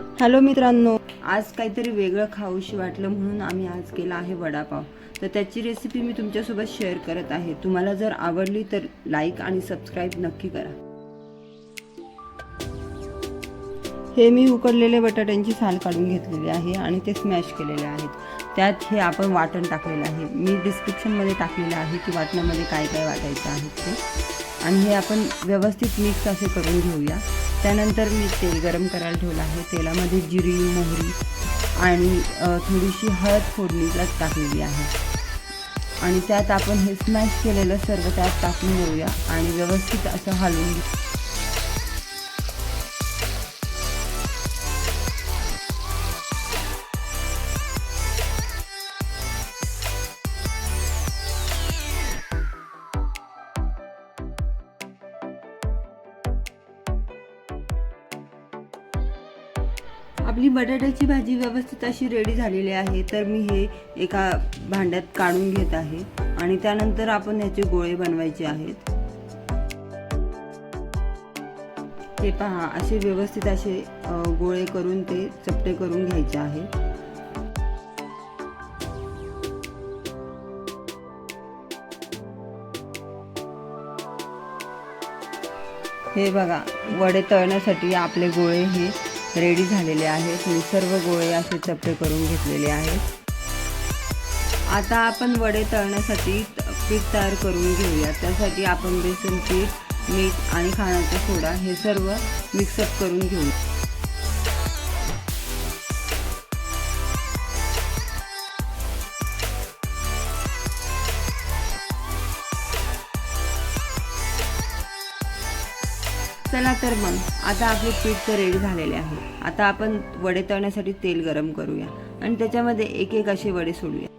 Hello मित्रांनो. आज काहीतरी वेगळं खाऊशी वाटलं म्हणून आम्ही आज केला आहे वडापाव. तर त्याची रेसिपी मी तुमच्यासोबत शेअर करत आहे. तुम्हाला जर आवडली तर लाईक आणि सबस्क्राईब नक्की करा. हे मी उकडलेले बटाट्यांची साल काढून घेतलेली आहे आणि ते स्मॅश केलेले आहेत. त्यात हे आपण वाटण टाकलेलं आहे. मी डिस्क्रिप्शनमध्ये टाकलेलं आहे की वाटणामध्ये काय काय वाटायचं आहे ते. आणि हे आपण व्यवस्थित मिक्स असे करून घेऊया. त्यानंतर मी तेल गरम करायला ठेवलं आहे. तेलामध्ये जिरी मोहरी आणि थोडीशी हळद फोडणीला टाकलेली आहे. आणि त्यात आपण हे स्मॅश केलेलं सर्व त्यात टाकून घेऊया आणि व्यवस्थित असं हलवून आपली बटाट्याची भाजी व्यवस्थित अशी रेडी झालेली आहे. तर मी हे एका भांड्यात काढून घेत आहे. आणि त्यानंतर आपण ह्याचे गोळे बनवायचे आहेत. हे पहा असे व्यवस्थित असे गोळे करून ते चपटे करून घ्यायचे आहे. हे बघा वडे तळण्यासाठी आपले गोळे हे रेडी झालेले आहेत. मी सर्व गोळे असे चपटे करून घेतलेले आहेत. आता आपण वडे तळण्यासाठी पीठ तयार करून घेऊया. त्यासाठी आपण बेसन पीठ मीठ आणि खाण्याचा सोडा हे सर्व मिक्सअप करून घेऊ. चला तर मग आता आपले पीठ तर रेडी झालेले आहे. आता आपण वडे तळण्यासाठी तेल गरम करूया आणि त्याच्यामध्ये एक एक असे वडे सोडूया.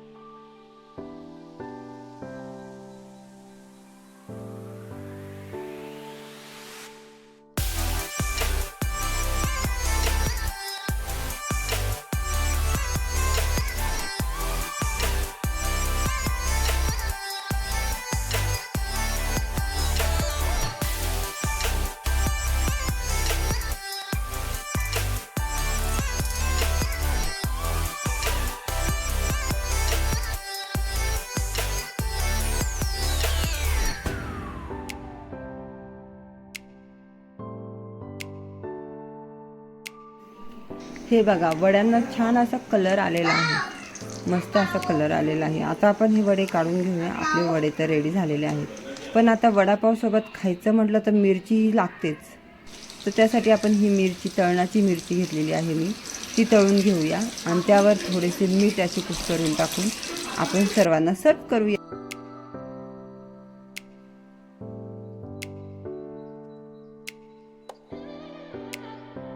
हे बघा वड्यांना छान असा कलर आलेला आहे. मस्त असा कलर आलेला आहे. आता आपण हे वडे काढून घेऊया. आपले वडे तर रेडी झालेले आहेत. पण आता वडापावसोबत खायचं म्हटलं तर मिरची ही लागतेच. तर त्यासाठी आपण ही मिरची तळणाची मिरची घेतलेली आहे मी. ती तळून घेऊया. आणि त्यावर थोडेसे मीठ असे कुस करून टाकून आपण सर्वांना सर्व करूया.